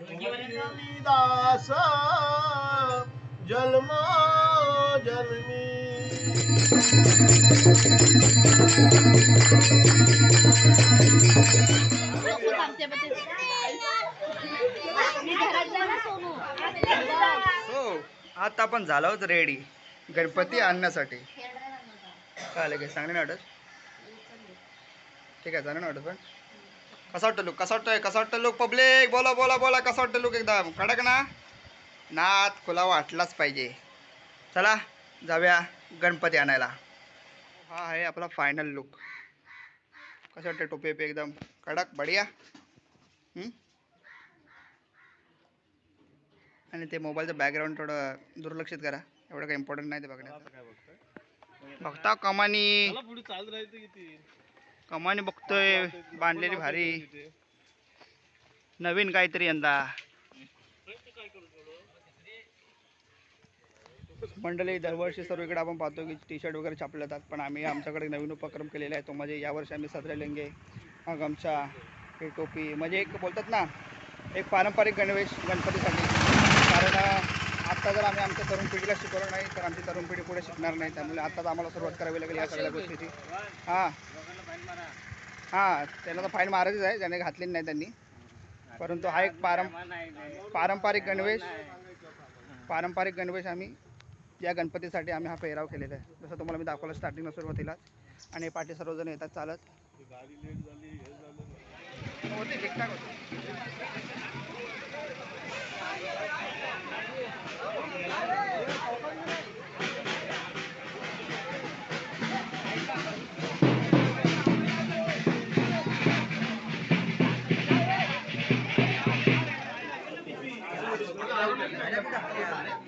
दास जन्मो जन्मी। हो आता आपण झालोच रेडी. गणपती आणण्यासाठी. काय आलं काय? सांगणे ना वाटत? ठीक आहे चांगलं ना वाटत पण? कसा वाटतं लुक कसा वाटतोय? कसा वाटतं लुक पब्लिक बोला बोला बोला. कसा वाटतं लुक एकदम? कडक ना? नात खुला वाटलाच पाहिजे. चला जाऊया गणपती आणायला. हा आहे आपला फायनल लुक कसं वाटतं टोपी पे एकदम? कडक बढिया. हम्म? आणि ते मोबाईलचं बॅकग्राऊंड थोडं दुर्लक्षित करा. एवढं काही इम्पॉर्टंट नाही ते बघण्याचं. बघता कमानी. कमानी बघतोय बांधलेली भारी. नवीन काहीतरी यंदा. मंडळी दरवर्षी सर्वीकडे आपण पाहतो की टी शर्ट वगैरे छापले जातात पण आम्ही आमच्याकडे नवीन उपक्रम केलेला आहे. तो म्हणजे यावर्षी आम्ही सदरे लेंगे हा गमछा हे टोपी. म्हणजे एक बोलतात ना एक पारंपरिक गणवेश गणपतीसाठी. कारण अं, आत्ता जर आम्ही आमच्या तरुण पिढीला शिकवलं नाही तर आमची तरुण पिढी पुढे शिकणार नाही. त्यामुळे आत्ताच आम्हाला सुरुवात करावी लागेल या सगळ्या गोष्टीची. हां. हां त्याला तर फाईन मारायचीच आहे त्याने घातलेली नाही त्यांनी. परंतु हा एक पारं पारंपरिक गणवेश पारंपरिक गणवेश आम्ही या गणपतीसाठी आम्ही हा पेहराव केलेला आहे. जसं तुम्हाला मी दाखवलं स्टार्टिंगला सुरुवातीलाच. आणि हे पाठी सर्वजण येतात चालत. होते ठीकठाक होते. Terima kasih.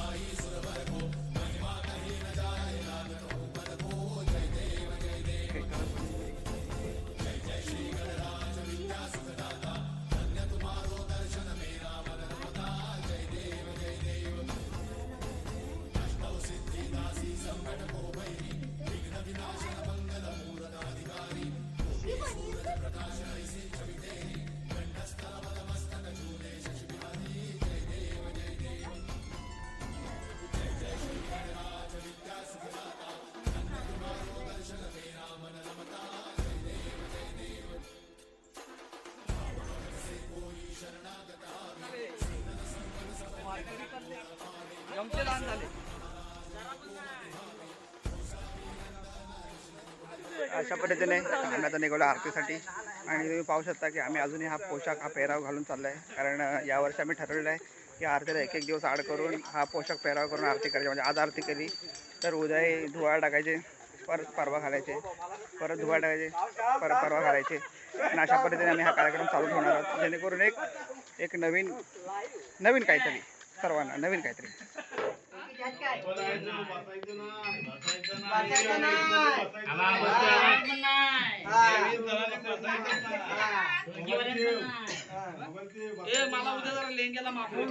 size अशा पद्धतीने आम्ही आता निघालो आरतीसाठी. आणि तुम्ही पाहू शकता की आम्ही अजूनही हा पोशाख हा पेहराव घालून चाललाय. कारण या यावर्षी आम्ही ठरवलं आहे की आरतीला एक एक दिवस आड करून हा पोशाख पेहराव करून आरती करायची. म्हणजे आज आरती केली तर उद्या धुवाळ टाकायचे परत परवा घालायचे. परत धुवा टाकायचे परत परवा घालायचे. आणि अशा पद्धतीने आम्ही हा कार्यक्रम चालू ठेवणार आहोत. जेणेकरून एक एक नवीन नवीन काहीतरी सर्वांना नवीन काहीतरी. बोलायचं, बसायचं नाही, बसायचं ए मला उद्या जरा लेंग्याला माफवून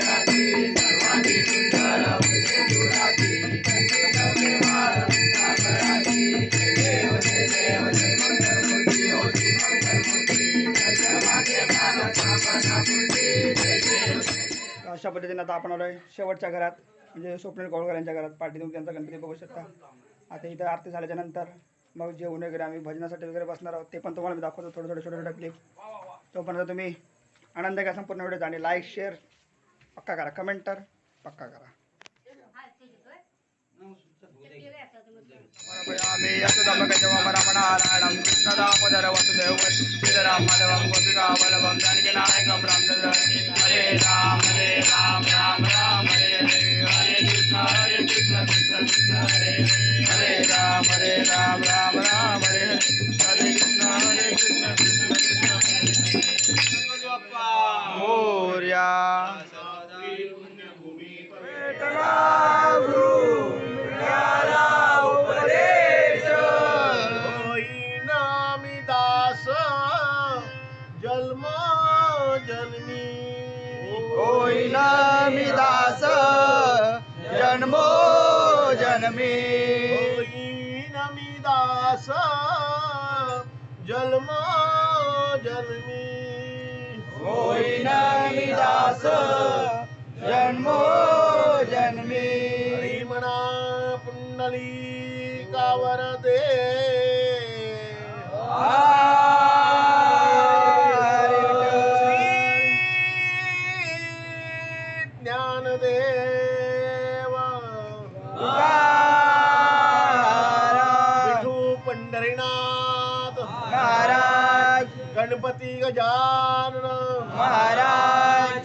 सर्वांनी सुंदर अशा पद्धतीने आता आपण आहे शेवटच्या घरात म्हणजे स्वप्नील कौळकर यांच्या घरात पाठी देऊन त्यांचा गणपती बघू शकता. आता इथं आरती झाल्याच्यानंतर मग जेवण वगैरे आम्ही भजनासाठी वगैरे बसणार आहोत. ते पण तुम्हाला मी दाखवतो थोडं थोडं छोटे छोटे क्लिप तोपर्यंत तुम्ही आनंद घ्या संपूर्ण व्हिडिओ आणि लाईक शेअर पक्का करा. कमेंट तर पक्का करा. आम्ही नारायणं कृष्णदामोदर वसुदेव श्रीराम माधवं गोपिकावल्लभं जानकीनायकं रामचंद्र हरे राम हरे राम दास जन्मो जन्मी। म्हणा पुंडली कावर दे। ज्ञानदेव विठू पंढरीनाथ। महाराज गणपती गजानन। महाराज।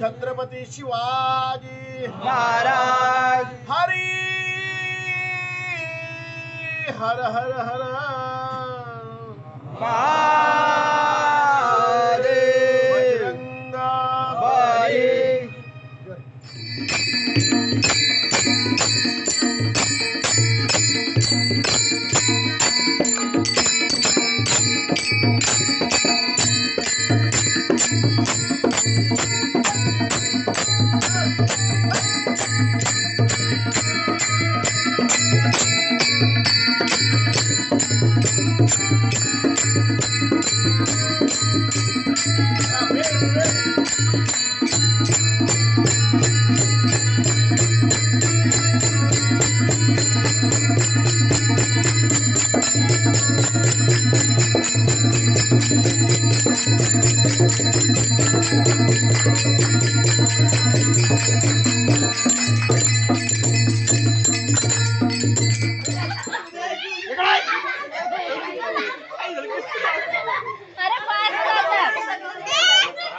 छत्रपती शिवाजी. महाराज. हरी. हर हर हर. महादेव अरे पाच वाजता.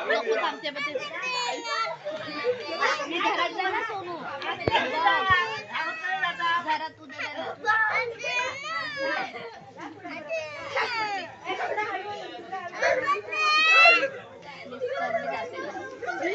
नको थांबते बघ ते. मी घरात जा ना सोनू घरात तू दे घरात राहायचंय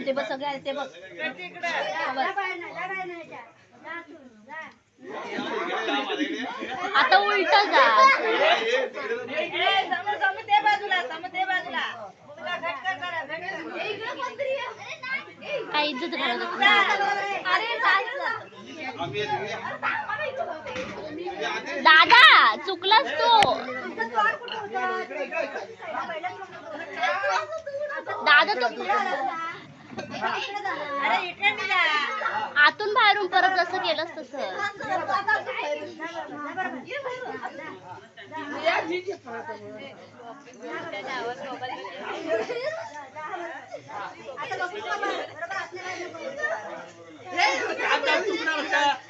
ते बघ सगळे ते बघ आता उलट जा. ते बाजूला ते बाजूला. मुलगा घटका करा घटका इज्जत घालत होती. अरे दादा चुकलास तू दादा तू आतून बाहेरून परत जसं केलंस तसं आता चुकणार होता.